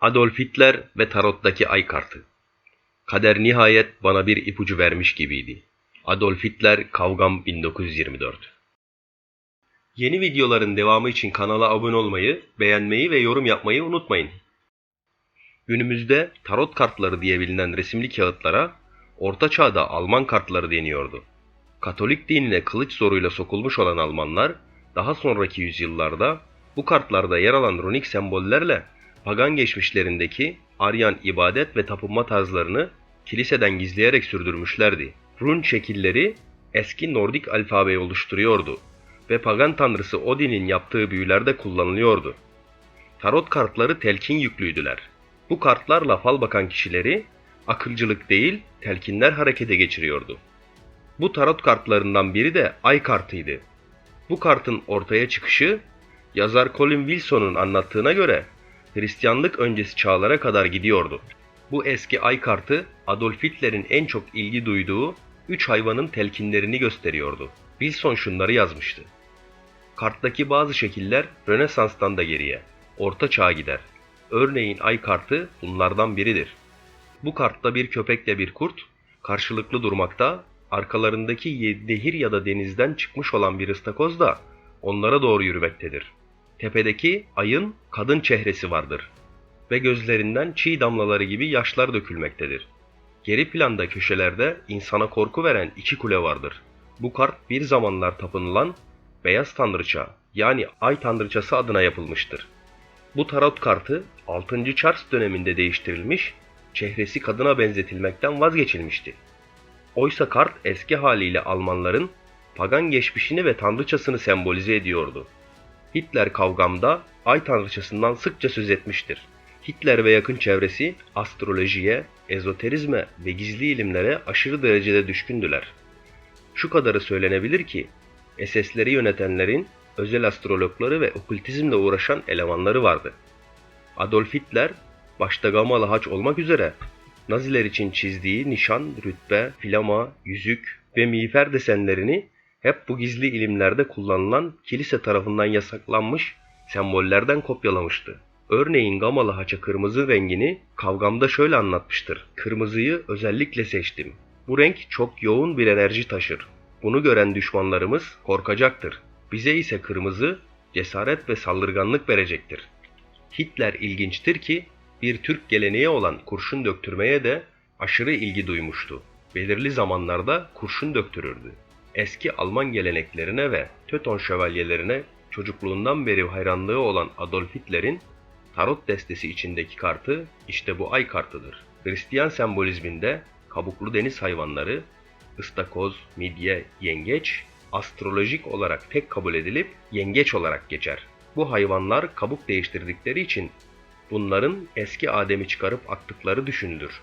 Adolf Hitler ve tarottaki ay kartı. Kader nihayet bana bir ipucu vermiş gibiydi. Adolf Hitler Kavgam 1924 Yeni videoların devamı için kanala abone olmayı, beğenmeyi ve yorum yapmayı unutmayın. Günümüzde tarot kartları diye bilinen resimli kağıtlara Orta Çağ'da Alman kartları deniyordu. Katolik dinine kılıç zoruyla sokulmuş olan Almanlar daha sonraki yüzyıllarda bu kartlarda yer alan runik sembollerle pagan geçmişlerindeki Aryan ibadet ve tapınma tarzlarını kiliseden gizleyerek sürdürmüşlerdi. Run şekilleri eski Nordik alfabeyi oluşturuyordu ve pagan tanrısı Odin'in yaptığı büyülerde kullanılıyordu. Tarot kartları telkin yüklüydüler. Bu kartlarla fal bakan kişileri akılcılık değil telkinler harekete geçiriyordu. Bu tarot kartlarından biri de ay kartıydı. Bu kartın ortaya çıkışı yazar Colin Wilson'un anlattığına göre Hristiyanlık öncesi çağlara kadar gidiyordu. Bu eski ay kartı Adolf Hitler'in en çok ilgi duyduğu üç hayvanın telkinlerini gösteriyordu. Wilson şunları yazmıştı. Karttaki bazı şekiller Rönesans'tan da geriye, Orta Çağ'a gider. Örneğin ay kartı bunlardan biridir. Bu kartta bir köpekle bir kurt karşılıklı durmakta, arkalarındaki nehir ya da denizden çıkmış olan bir ıstakoz da onlara doğru yürümektedir. Tepedeki ayın kadın çehresi vardır ve gözlerinden çiğ damlaları gibi yaşlar dökülmektedir. Geri planda köşelerde insana korku veren iki kule vardır. Bu kart bir zamanlar tapınılan beyaz tanrıça yani ay tanrıçası adına yapılmıştır. Bu tarot kartı 6. Charles döneminde değiştirilmiş, çehresi kadına benzetilmekten vazgeçilmişti. Oysa kart eski haliyle Almanların pagan geçmişini ve tanrıçasını sembolize ediyordu. Hitler kavgamda ay tanrıçasından sıkça söz etmiştir. Hitler ve yakın çevresi astrolojiye, ezoterizme ve gizli ilimlere aşırı derecede düşkündüler. Şu kadarı söylenebilir ki SS'leri yönetenlerin özel astrologları ve okültizmle uğraşan elemanları vardı. Adolf Hitler başta gamalı haç olmak üzere Naziler için çizdiği nişan, rütbe, flama, yüzük ve miğfer desenlerini hep bu gizli ilimlerde kullanılan kilise tarafından yasaklanmış sembollerden kopyalamıştı. Örneğin gamalı haça kırmızı rengini kavgamda şöyle anlatmıştır. Kırmızıyı özellikle seçtim. Bu renk çok yoğun bir enerji taşır. Bunu gören düşmanlarımız korkacaktır. Bize ise kırmızı cesaret ve saldırganlık verecektir. Hitler ilginçtir ki bir Türk geleneği olan kurşun döktürmeye de aşırı ilgi duymuştu. Belirli zamanlarda kurşun döktürürdü. Eski Alman geleneklerine ve Teuton şövalyelerine çocukluğundan beri hayranlığı olan Adolf Hitler'in tarot destesi içindeki kartı işte bu ay kartıdır. Hristiyan sembolizminde kabuklu deniz hayvanları, ıstakoz, midye, yengeç astrolojik olarak tek kabul edilip yengeç olarak geçer. Bu hayvanlar kabuk değiştirdikleri için bunların eski Adem'i çıkarıp attıkları düşünülür.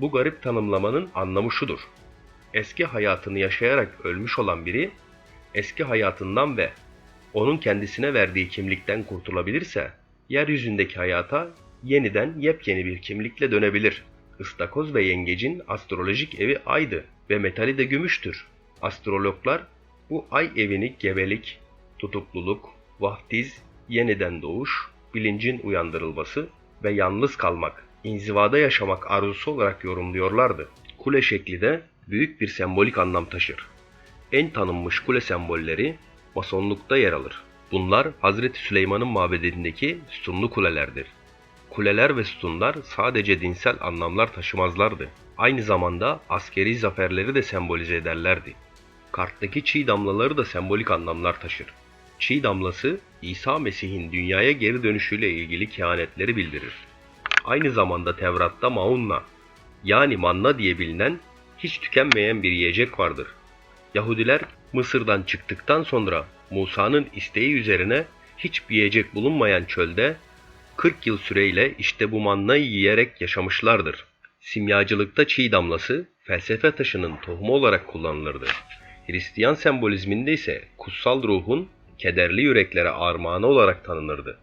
Bu garip tanımlamanın anlamı şudur. Eski hayatını yaşayarak ölmüş olan biri, eski hayatından ve onun kendisine verdiği kimlikten kurtulabilirse, yeryüzündeki hayata yeniden yepyeni bir kimlikle dönebilir. Istakoz ve yengecin astrolojik evi aydı ve metali de gümüştür. Astrologlar bu ay evini gebelik, tutukluluk, vaftiz, yeniden doğuş, bilincin uyandırılması ve yalnız kalmak, inzivada yaşamak arzusu olarak yorumluyorlardı. Kule şekli de büyük bir sembolik anlam taşır. En tanınmış kule sembolleri masonlukta yer alır. Bunlar Hazreti Süleyman'ın mabedindeki sütunlu kulelerdir. Kuleler ve sütunlar sadece dinsel anlamlar taşımazlardı. Aynı zamanda askeri zaferleri de sembolize ederlerdi. Karttaki çiğ damlaları da sembolik anlamlar taşır. Çiğ damlası İsa Mesih'in dünyaya geri dönüşüyle ilgili kehanetleri bildirir. Aynı zamanda Tevrat'ta maunna yani manna diye bilinen hiç tükenmeyen bir yiyecek vardır. Yahudiler Mısır'dan çıktıktan sonra Musa'nın isteği üzerine hiçbir yiyecek bulunmayan çölde 40 yıl süreyle işte bu mannayı yiyerek yaşamışlardır. Simyacılıkta çiğ damlası felsefe taşının tohumu olarak kullanılırdı. Hristiyan sembolizminde ise kutsal ruhun kederli yüreklere armağanı olarak tanınırdı.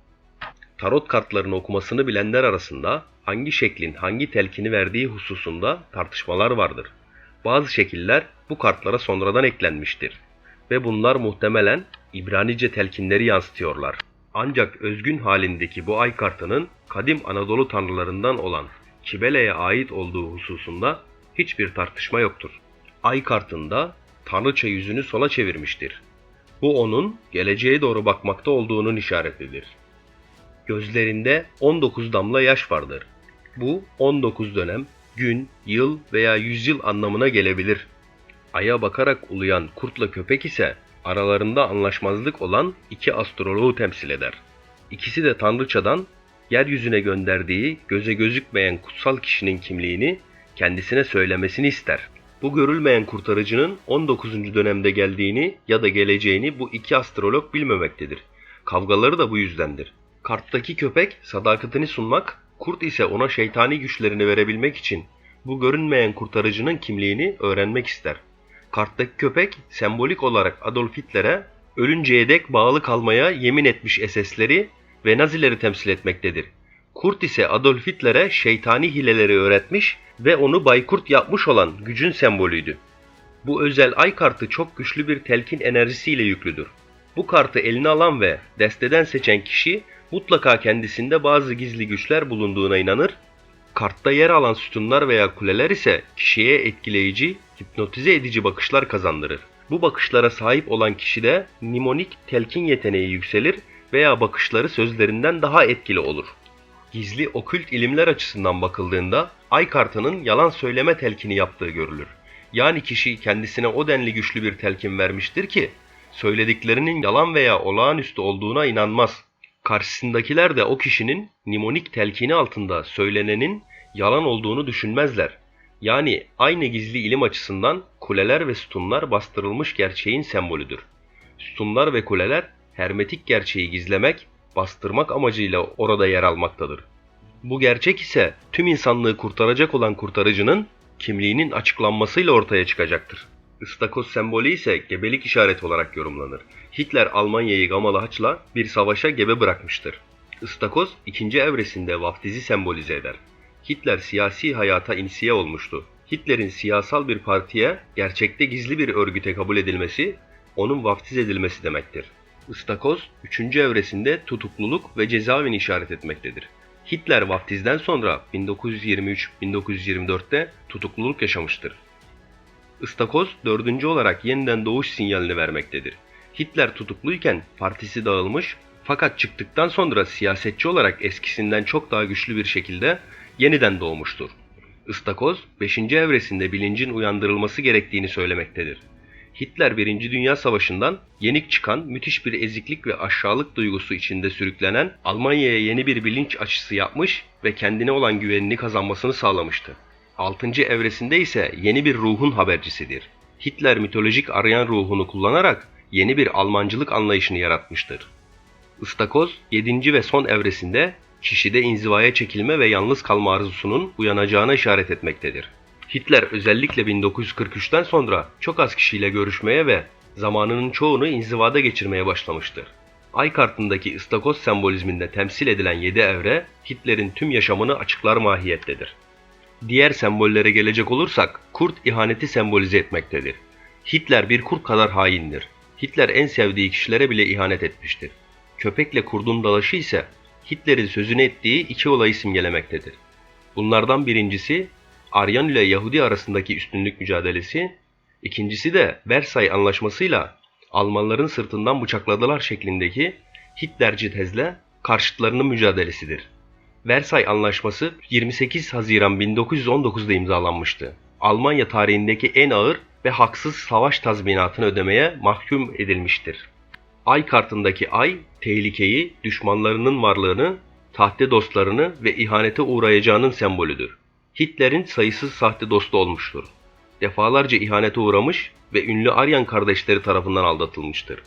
Tarot kartlarını okumasını bilenler arasında hangi şeklin hangi telkini verdiği hususunda tartışmalar vardır. Bazı şekiller bu kartlara sonradan eklenmiştir ve bunlar muhtemelen İbranice telkinleri yansıtıyorlar. Ancak özgün halindeki bu ay kartının kadim Anadolu tanrılarından olan Kibele'ye ait olduğu hususunda hiçbir tartışma yoktur. Ay kartında tanrıça yüzünü sola çevirmiştir. Bu onun geleceğe doğru bakmakta olduğunun işaretidir. Gözlerinde 19 damla yaş vardır. Bu 19 dönem, gün, yıl veya yüzyıl anlamına gelebilir. Aya bakarak uluyan kurtla köpek ise aralarında anlaşmazlık olan iki astroloğu temsil eder. İkisi de tanrıçadan yeryüzüne gönderdiği göze gözükmeyen kutsal kişinin kimliğini kendisine söylemesini ister. Bu görülmeyen kurtarıcının 19. dönemde geldiğini ya da geleceğini bu iki astrolog bilmemektedir. Kavgaları da bu yüzdendir. Karttaki köpek sadakatini sunmak, kurt ise ona şeytani güçlerini verebilmek için bu görünmeyen kurtarıcının kimliğini öğrenmek ister. Karttaki köpek sembolik olarak Adolf Hitler'e ölünceye dek bağlı kalmaya yemin etmiş SS'leri ve Nazileri temsil etmektedir. Kurt ise Adolf Hitler'e şeytani hileleri öğretmiş ve onu baykurt yapmış olan gücün sembolüydü. Bu özel ay kartı çok güçlü bir telkin enerjisiyle yüklüdür. Bu kartı eline alan ve desteden seçen kişi mutlaka kendisinde bazı gizli güçler bulunduğuna inanır. Kartta yer alan sütunlar veya kuleler ise kişiye etkileyici, hipnotize edici bakışlar kazandırır. Bu bakışlara sahip olan kişide nimonik telkin yeteneği yükselir veya bakışları sözlerinden daha etkili olur. Gizli okült ilimler açısından bakıldığında ay kartının yalan söyleme telkini yaptığı görülür. Yani kişi kendisine o denli güçlü bir telkin vermiştir ki söylediklerinin yalan veya olağanüstü olduğuna inanmaz. Karşısındakiler de o kişinin nimonik telkini altında söylenenin yalan olduğunu düşünmezler. Yani aynı gizli ilim açısından kuleler ve sütunlar bastırılmış gerçeğin sembolüdür. Sütunlar ve kuleler hermetik gerçeği gizlemek, bastırmak amacıyla orada yer almaktadır. Bu gerçek ise tüm insanlığı kurtaracak olan kurtarıcının kimliğinin açıklanmasıyla ortaya çıkacaktır. Istakoz sembolü ise gebelik işareti olarak yorumlanır. Hitler Almanya'yı Gamalı Haç'la bir savaşa gebe bırakmıştır. Istakoz ikinci evresinde vaftizi sembolize eder. Hitler siyasi hayata inisiye olmuştu. Hitler'in siyasal bir partiye gerçekte gizli bir örgüte kabul edilmesi, onun vaftiz edilmesi demektir. Istakoz, üçüncü evresinde tutukluluk ve cezaevini işaret etmektedir. Hitler vaftizden sonra 1923-1924'te tutukluluk yaşamıştır. Istakoz dördüncü olarak yeniden doğuş sinyalini vermektedir. Hitler tutukluyken partisi dağılmış fakat çıktıktan sonra siyasetçi olarak eskisinden çok daha güçlü bir şekilde yeniden doğmuştur. Istakoz 5. evresinde bilincin uyandırılması gerektiğini söylemektedir. Hitler 1. Dünya Savaşı'ndan yenik çıkan müthiş bir eziklik ve aşağılık duygusu içinde sürüklenen Almanya'ya yeni bir bilinç açısı yapmış ve kendine olan güvenini kazanmasını sağlamıştı. 6. evresinde ise yeni bir ruhun habercisidir. Hitler mitolojik arayan ruhunu kullanarak yeni bir Almancılık anlayışını yaratmıştır. Istakoz 7. ve son evresinde kişide inzivaya çekilme ve yalnız kalma arzusunun uyanacağına işaret etmektedir. Hitler özellikle 1943'ten sonra çok az kişiyle görüşmeye ve zamanının çoğunu inzivada geçirmeye başlamıştır. Ay kartındaki ıstakoz sembolizminde temsil edilen 7 evre Hitler'in tüm yaşamını açıklar mahiyettedir. Diğer sembollere gelecek olursak kurt ihaneti sembolize etmektedir. Hitler bir kurt kadar haindir. Hitler en sevdiği kişilere bile ihanet etmiştir. Köpekle kurdun dalaşı ise Hitler'in sözünü ettiği iki olayı simgelemektedir. Bunlardan birincisi Aryan ile Yahudi arasındaki üstünlük mücadelesi, ikincisi de Versay Anlaşması'yla Almanların sırtından bıçakladılar şeklindeki Hitlerci tezle karşıtlarının mücadelesidir. Versay Anlaşması 28 Haziran 1919'da imzalanmıştı. Almanya tarihindeki en ağır ve haksız savaş tazminatını ödemeye mahkum edilmiştir. Ay kartındaki ay, tehlikeyi, düşmanlarının varlığını, tahte dostlarını ve ihanete uğrayacağının sembolüdür. Hitler'in sayısız sahte dostu olmuştur. Defalarca ihanete uğramış ve ünlü Aryan kardeşleri tarafından aldatılmıştır.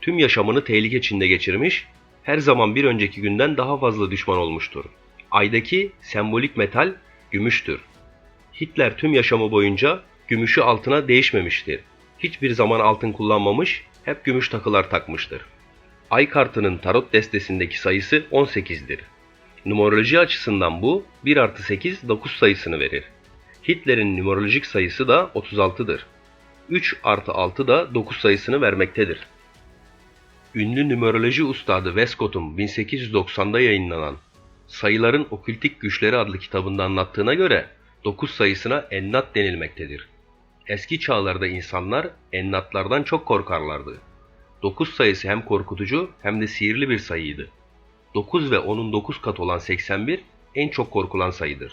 Tüm yaşamını tehlike içinde geçirmiş, her zaman bir önceki günden daha fazla düşman olmuştur. Aydaki sembolik metal gümüştür. Hitler tüm yaşamı boyunca gümüşü altına değişmemiştir. Hiçbir zaman altın kullanmamış, hep gümüş takılar takmıştır. Ay kartının tarot destesindeki sayısı 18'dir. Numeroloji açısından bu 1 artı 8 9 sayısını verir. Hitler'in numerolojik sayısı da 36'dır. 3 artı 6 da 9 sayısını vermektedir. Ünlü numeroloji ustadı Westcott'un 1890'da yayınlanan Sayıların Okültik Güçleri adlı kitabında anlattığına göre 9 sayısına ennat denilmektedir. Eski çağlarda insanlar ennatlardan çok korkarlardı. 9 sayısı hem korkutucu hem de sihirli bir sayıydı. 9 ve onun 9 kat olan 81 en çok korkulan sayıdır.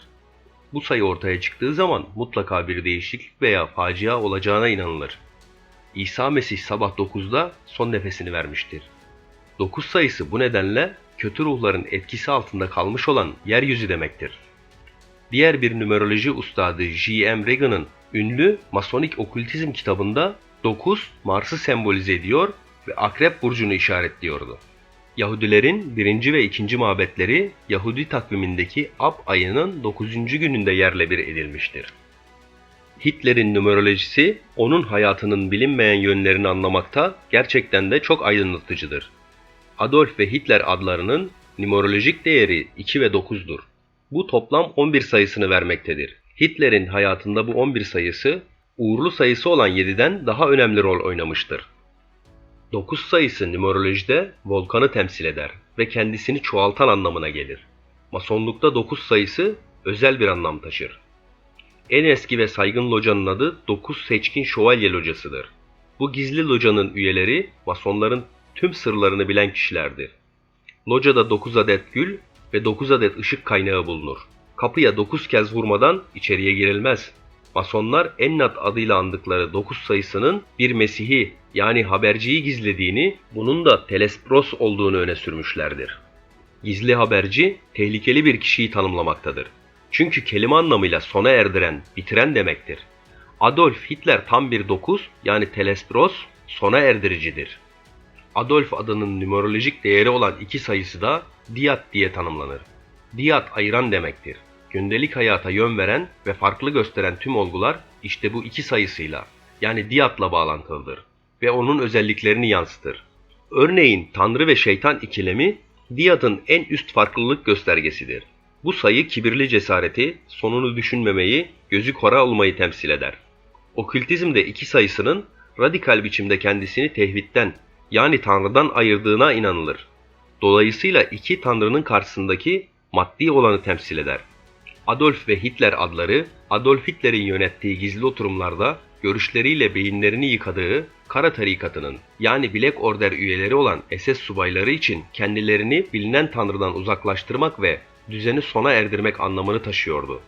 Bu sayı ortaya çıktığı zaman mutlaka bir değişiklik veya facia olacağına inanılır. İsa Mesih sabah 9'da son nefesini vermiştir. 9 sayısı bu nedenle kötü ruhların etkisi altında kalmış olan yeryüzü demektir. Diğer bir numeroloji ustadı J.M. Regan'ın ünlü Masonik Okültizm kitabında 9 Mars'ı sembolize ediyor ve Akrep burcunu işaretliyordu. Yahudilerin birinci ve ikinci mabetleri Yahudi takvimindeki Ab ayının 9. gününde yerle bir edilmiştir. Hitler'in numerolojisi onun hayatının bilinmeyen yönlerini anlamakta gerçekten de çok aydınlatıcıdır. Adolf ve Hitler adlarının numerolojik değeri 2 ve 9'dur. Bu toplam 11 sayısını vermektedir. Hitler'in hayatında bu 11 sayısı uğurlu sayısı olan 7'den daha önemli rol oynamıştır. 9 sayısı numerolojide volkanı temsil eder ve kendisini çoğaltan anlamına gelir. Masonlukta 9 sayısı özel bir anlam taşır. En eski ve saygın locanın adı 9 Seçkin Şövalye Locasıdır. Bu gizli locanın üyeleri masonların tüm sırlarını bilen kişilerdir. Locada 9 adet gül ve 9 adet ışık kaynağı bulunur. Kapıya 9 kez vurmadan içeriye girilmez. Masonlar Ennat adıyla andıkları 9 sayısının bir Mesih'i yani haberciyi gizlediğini, bunun da Telespros olduğunu öne sürmüşlerdir. Gizli haberci tehlikeli bir kişiyi tanımlamaktadır. Çünkü kelime anlamıyla sona erdiren, bitiren demektir. Adolf Hitler tam bir 9 yani Telespros sona erdiricidir. Adolf adının numerolojik değeri olan iki sayısı da Diyat diye tanımlanır. Diyat ayıran demektir. Gündelik hayata yön veren ve farklı gösteren tüm olgular işte bu iki sayısıyla yani Diyat'la bağlantılıdır ve onun özelliklerini yansıtır. Örneğin Tanrı ve şeytan ikilemi Diyat'ın en üst farklılık göstergesidir. Bu sayı kibirli cesareti, sonunu düşünmemeyi, gözü kara olmayı temsil eder. Okültizmde iki sayısının radikal biçimde kendisini tevhidden yani Tanrı'dan ayırdığına inanılır. Dolayısıyla iki Tanrı'nın karşısındaki maddi olanı temsil eder. Adolf ve Hitler adları, Adolf Hitler'in yönettiği gizli oturumlarda görüşleriyle beyinlerini yıkadığı Kara Tarikatı'nın yani Black Order üyeleri olan SS subayları için kendilerini bilinen Tanrı'dan uzaklaştırmak ve düzeni sona erdirmek anlamını taşıyordu.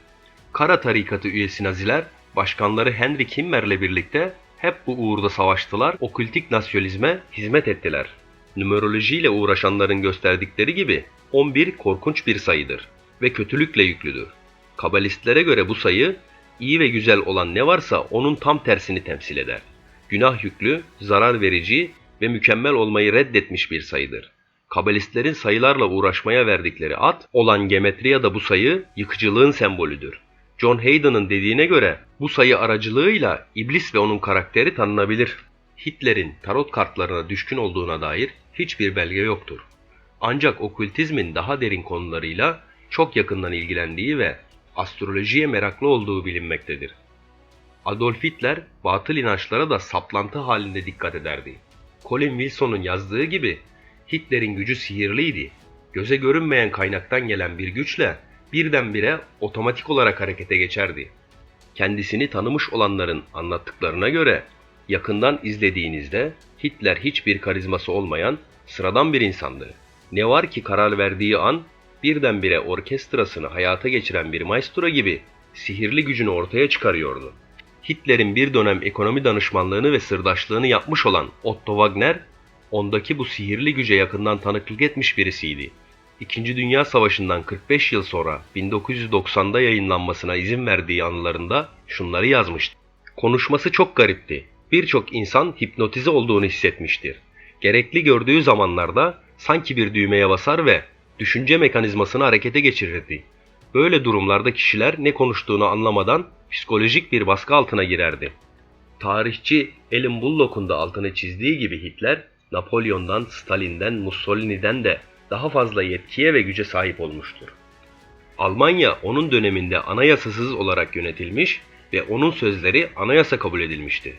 Kara Tarikatı üyesi Naziler, başkanları Henry Kimmer'le birlikte hep bu uğurda savaştılar, okültik nasyonalizme hizmet ettiler. Numerolojiyle uğraşanların gösterdikleri gibi 11 korkunç bir sayıdır ve kötülükle yüklüdür. Kabalistlere göre bu sayı iyi ve güzel olan ne varsa onun tam tersini temsil eder. Günah yüklü, zarar verici ve mükemmel olmayı reddetmiş bir sayıdır. Kabalistlerin sayılarla uğraşmaya verdikleri ad olan gemetria da bu sayı yıkıcılığın sembolüdür. John Hayden'ın dediğine göre bu sayı aracılığıyla iblis ve onun karakteri tanınabilir. Hitler'in tarot kartlarına düşkün olduğuna dair hiçbir belge yoktur. Ancak okültizmin daha derin konularıyla çok yakından ilgilendiği ve astrolojiye meraklı olduğu bilinmektedir. Adolf Hitler batıl inançlara da saplantı halinde dikkat ederdi. Colin Wilson'un yazdığı gibi Hitler'in gücü sihirliydi. Göze görünmeyen kaynaktan gelen bir güçle birdenbire otomatik olarak harekete geçerdi. Kendisini tanımış olanların anlattıklarına göre yakından izlediğinizde Hitler hiçbir karizması olmayan sıradan bir insandı. Ne var ki karar verdiği an birdenbire orkestrasını hayata geçiren bir maestro gibi sihirli gücünü ortaya çıkarıyordu. Hitler'in bir dönem ekonomi danışmanlığını ve sırdaşlığını yapmış olan Otto Wagner, ondaki bu sihirli güce yakından tanıklık etmiş birisiydi. İkinci Dünya Savaşı'ndan 45 yıl sonra 1990'da yayınlanmasına izin verdiği anılarında şunları yazmıştı. Konuşması çok garipti. Birçok insan hipnotize olduğunu hissetmiştir. Gerekli gördüğü zamanlarda sanki bir düğmeye basar ve düşünce mekanizmasını harekete geçirirdi. Böyle durumlarda kişiler ne konuştuğunu anlamadan psikolojik bir baskı altına girerdi. Tarihçi Alan Bullock'un da altını çizdiği gibi Hitler, Napolyon'dan, Stalin'den, Mussolini'den de daha fazla yetkiye ve güce sahip olmuştur. Almanya onun döneminde anayasasız olarak yönetilmiş ve onun sözleri anayasa kabul edilmişti.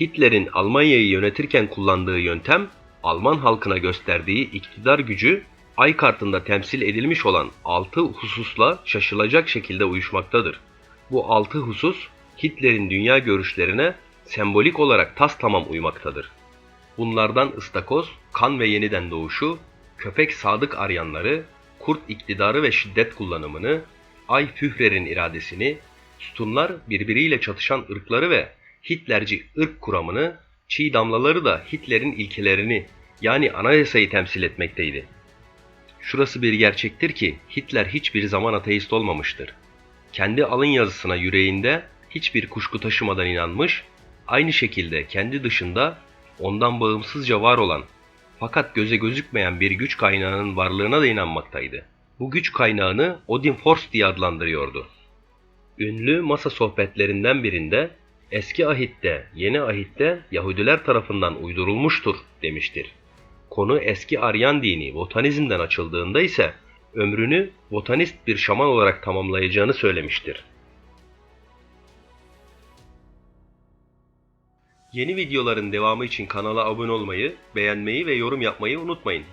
Hitler'in Almanya'yı yönetirken kullandığı yöntem Alman halkına gösterdiği iktidar gücü ay kartında temsil edilmiş olan 6 hususla şaşılacak şekilde uyuşmaktadır. Bu 6 husus Hitler'in dünya görüşlerine sembolik olarak tas tamam uymaktadır. Bunlardan ıstakoz, kan ve yeniden doğuşu, köpek sadık aryanları, kurt iktidarı ve şiddet kullanımını, ay Führer'in iradesini, sütunlar birbiriyle çatışan ırkları ve Hitlerci ırk kuramını, çiğ damlaları da Hitler'in ilkelerini yani anayasayı temsil etmekteydi. Şurası bir gerçektir ki Hitler hiçbir zaman ateist olmamıştır. Kendi alın yazısına yüreğinde hiçbir kuşku taşımadan inanmış, aynı şekilde kendi dışında ondan bağımsızca var olan fakat göze gözükmeyen bir güç kaynağının varlığına da inanmaktaydı. Bu güç kaynağını Odin Force diye adlandırıyordu. Ünlü masa sohbetlerinden birinde eski ahitte, yeni ahitte Yahudiler tarafından uydurulmuştur demiştir. Konu eski Aryan dini botanizmden açıldığında ise ömrünü botanist bir şaman olarak tamamlayacağını söylemiştir. Yeni videoların devamı için kanala abone olmayı, beğenmeyi ve yorum yapmayı unutmayın.